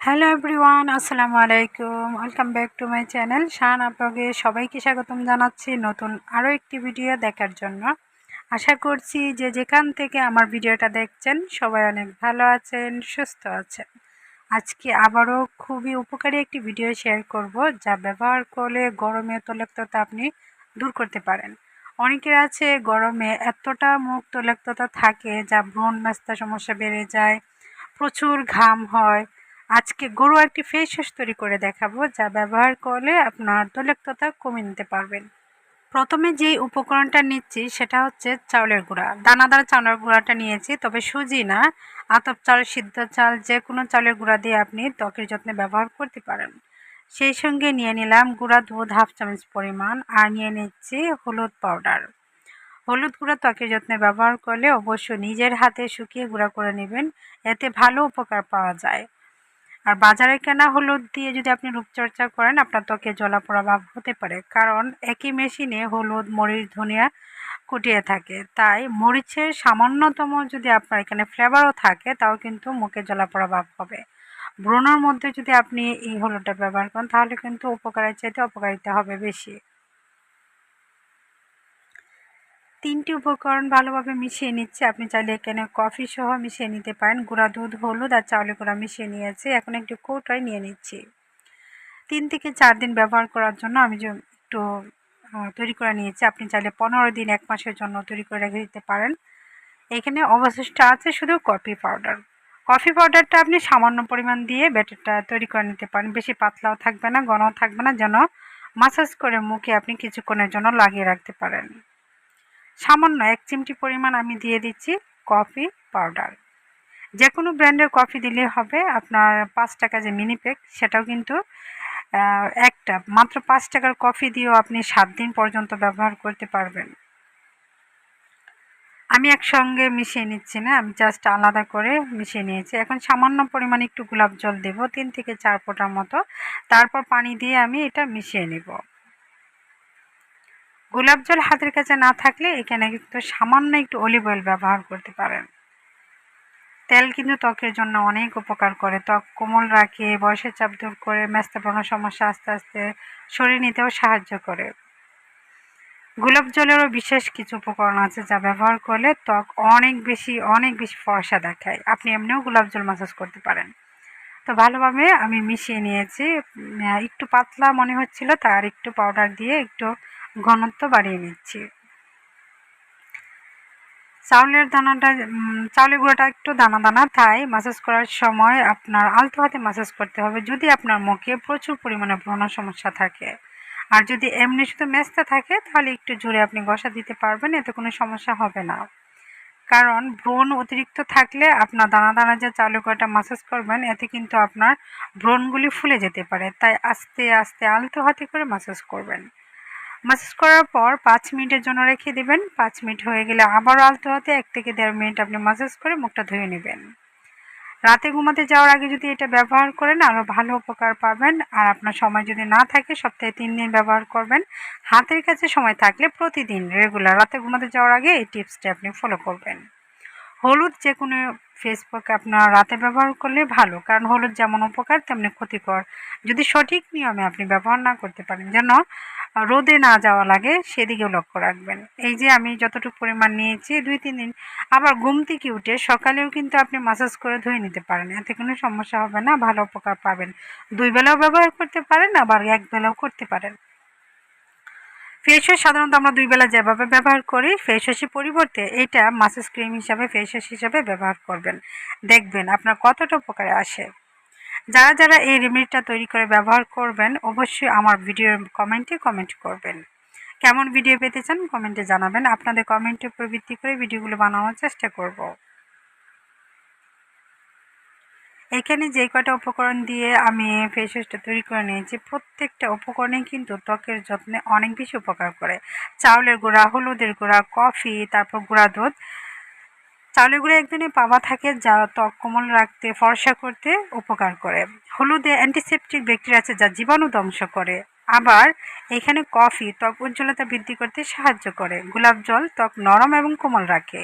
Hello everyone আসসালামু আলাইকুম welcome back to my channel Shan আপনাকে সবাইকে স্বাগতম জানাচ্ছি নতুন আরও একটি ভিডিও দেখার জন্য। আশা করছি যে যেখান থেকে আমার ভিডিওটা দেখছেন, সবাই অনেক ভালো আছেন, সুস্থ আছেন। আজকে আবারও খুবই উপকারী একটি ভিডিও শেয়ার করব, যা ব্যবহার করলে গরমে তলেক্ততা আপনি দূর করতে পারেন। অনেকের আছে গরমে এতটা মুখ তলেক্ততা থাকে, যা ব্রণ ম্যাস্তা সমস্যা বেড়ে যায়, প্রচুর ঘাম হয় আজকে গরু একটি ফেস তৈরি করে দেখাবো, যা ব্যবহার করলে আপনার তৈলাক্ততা কমিয়ে নিতে পারবেন। প্রথমে যেই উপকরণটা নিচ্ছি, সেটা হচ্ছে চাউলের গুঁড়া। দানাদার চাউলের গুঁড়াটা নিয়েছি, তবে সুজি না। আতপ চাল, সিদ্ধ চাল, যে কোনো চালের গুঁড়া দিয়ে আপনি ত্বকের যত্নে ব্যবহার করতে পারেন। সেই সঙ্গে নিয়ে নিলাম গুঁড়া দুধ হাফ চামচ পরিমাণ, আর নিয়ে নিচ্ছি হলুদ পাউডার। হলুদ গুঁড়া ত্বকের যত্নে ব্যবহার করলে অবশ্যই নিজের হাতে শুকিয়ে গুঁড়া করে নেবেন, এতে ভালো উপকার পাওয়া যায়। আর বাজারে কেনা হলুদ দিয়ে যদি আপনি রূপচর্চা করেন, আপনার ত্বকে জলাপোড়া ভাব হতে পারে। কারণ একই মেশিনে হলুদ, মরিচ, ধনিয়া কুটিয়ে থাকে। তাই মরিচের সামান্যতম যদি আপনার এখানে ফ্লেভারও থাকে, তাও কিন্তু মুখে জলাপোড়া ভাব হবে। ব্রণর মধ্যে যদি আপনি এই হলুদটা ব্যবহার করেন, তাহলে কিন্তু উপকারের চাইতে অপকারিতা হবে বেশি। তিনটি উপকরণ ভালোভাবে মিশিয়ে নিচ্ছে। আপনি চাইলে এখানে কফি সহ মিশিয়ে নিতে পারেন। গুঁড়া দুধ, হলুদ আর চাউলে গুঁড়া মিশিয়ে নিয়েছি। এখন একটু কৌটায় নিয়ে নিচ্ছি। তিন থেকে চার দিন ব্যবহার করার জন্য আমি একটু তৈরি করে নিয়েছি, আপনি চাইলে পনেরো দিন, এক মাসের জন্য তৈরি করে রেখে দিতে পারেন। এখানে অবশিষ্ট আছে শুধু কফি পাউডার কফি পাউডারটা আপনি সামান্য পরিমাণ দিয়ে ব্যাটারটা তৈরি করে নিতে পারেন। বেশি পাতলাও থাকবে না, ঘনও থাকবে না, যেন মাসাজ করে মুখে আপনি কিছুক্ষণের জন্য লাগিয়ে রাখতে পারেন। সামান্য এক চিমটি পরিমাণ আমি দিয়ে দিচ্ছি কফি পাউডার। যে কোনো ব্র্যান্ডের কফি দিলে হবে, আপনার পাঁচ টাকা যে মিনি প্যাক সেটাও কিন্তু একটা, মাত্র পাঁচ টাকার কফি দিয়েও আপনি সাত দিন পর্যন্ত ব্যবহার করতে পারবেন। আমি একসঙ্গে মিশিয়ে নিচ্ছি না, আমি জাস্ট আলাদা করে মিশিয়ে নিয়েছি। এখন সামান্য পরিমাণে একটু গোলাপ জল দেব, তিন থেকে চার ফোঁটার মতো। তারপর পানি দিয়ে আমি এটা মিশিয়ে নেব। গোলাপ জল হাতের কাছে না থাকলে এখানে কিন্তু সামান্য একটু অলিভ অয়েল ব্যবহার করতে পারেন। তেল কিন্তু ত্বকের জন্য অনেক উপকার করে। ত্বক কোমল রাখে, বয়সের চাপ দূর করে ম্যাস্তাপনা সমস্যা আস্তে আস্তে শরীর নিতেও সাহায্য করে। গোলাপ জলেরও বিশেষ কিছু উপকরণ আছে যা ব্যবহার করলে ত্বক অনেক বেশি অনেক বেশি ফর্সা দেখায়। আপনি এমনিও গোলাপ জল মাসাজ করতে পারেন। তো ভালোভাবে আমি মিশিয়ে নিয়েছি। একটু পাতলা মনে হচ্ছিল তার একটু পাউডার দিয়ে একটু ঘনত্ব বাড়িয়ে নিচ্ছি। চাউলের দানাটা চাউলের গুঁড়োটা একটু দানা দানা তাই মাসাজ করার সময় আপনার আলতো হাতে মাসাজ করতে হবে। যদি আপনার মুখে প্রচুর পরিমাণে ব্রণ সমস্যা থাকে, আর যদি এমনি শুধু মেস্তা থাকে, তাহলে একটু জোরে আপনি গসা দিতে পারবেন, এতে কোনো সমস্যা হবে না। কারণ ব্রণ অতিরিক্ত থাকলে আপনার দানা দানা যে চাউলের গুঁড়োটা মাসাজ করবেন, এতে কিন্তু আপনার ব্রণগুলি ফুলে যেতে পারে। তাই আস্তে আস্তে আলতো হাতে করে মাসাজ করবেন। মাসাজ করার পর পাঁচ মিনিটের জন্য রেখে দেবেন। পাঁচ মিনিট হয়ে গেলে আবারও আলতো হাতে এক থেকে দেড় মিনিট আপনি মাসাজ করে মুখটা ধুয়ে নেবেন। রাতে ঘুমাতে যাওয়ার আগে যদি এটা ব্যবহার করেন আরও ভালো উপকার পাবেন। আর আপনার সময় যদি না থাকে, সপ্তাহে তিন দিন ব্যবহার করবেন। হাতের কাছে সময় থাকলে প্রতিদিন রেগুলার রাতে ঘুমাতে যাওয়ার আগে এই টিপসটি আপনি ফলো করবেন। হলুদ যে কোনো ফেসবুকে আপনার রাতে ব্যবহার করলে ভালো, কারণ হলুদ যেমন উপকার, তেমনি ক্ষতিকর। যদি সঠিক নিয়মে আপনি ব্যবহার না করতে পারেন, যেন রোদে না যাওয়া লাগে, সেদিকেও লক্ষ্য রাখবেন। এই যে আমি যতটুকু পরিমাণ নিয়েছি, দুই, তিন দিন আবার ঘুম থেকে উঠে সকালেও কিন্তু আপনি মাসাজ করে ধুয়ে নিতে পারেন। এতে কোনো সমস্যা হবে না, ভালো উপকার পাবেন। দুই বেলাও ব্যবহার করতে পারেন, আবার এক বেলাও করতে পারেন। ফেস ওয়াশ সাধারণত আমরা দুই বেলা যেভাবে ব্যবহার করি ফেস ওয়াশের পরিবর্তে এটা মাসাজ ক্রিম হিসাবে ফেস ওয়াশ হিসাবে ব্যবহার করবেন। দেখবেন আপনার কতটা উপকারে আসে। যারা যারা এই রেমেডিটা তৈরি করে ব্যবহার করবেন, অবশ্যই আমার ভিডিওর কমেন্টে কমেন্ট করবেন। কেমন ভিডিও পেতে চান কমেন্টে জানাবেন। আপনাদের কমেন্টের উপর ভিত্তি করে ভিডিওগুলো বানানোর চেষ্টা করব। এখানে যে কয়টা উপকরণ দিয়ে আমি ফেস ওয়াশটা তৈরি করে নিয়েছি, প্রত্যেকটা উপকরণে কিন্তু ত্বকের যত্নে অনেক বেশি উপকার করে। চাউলের গুঁড়া, হলুদের গুঁড়া, কফি, তারপর গুঁড়া দুধ চাউলের গুঁড়ো ধরনের পাওয়া থাকে যা ত্বক কোমল রাখতে, ফর্সা করতে উপকার করে। হলুদে অ্যান্টিসেপটিক ব্যাকটেরিয়া আছে যা জীবাণু ধ্বংস করে। আবার এখানে কফি ত্বক উজ্জ্বলতা বৃদ্ধি করতে সাহায্য করে। গোলাপ জল ত্বক নরম এবং কোমল রাখে।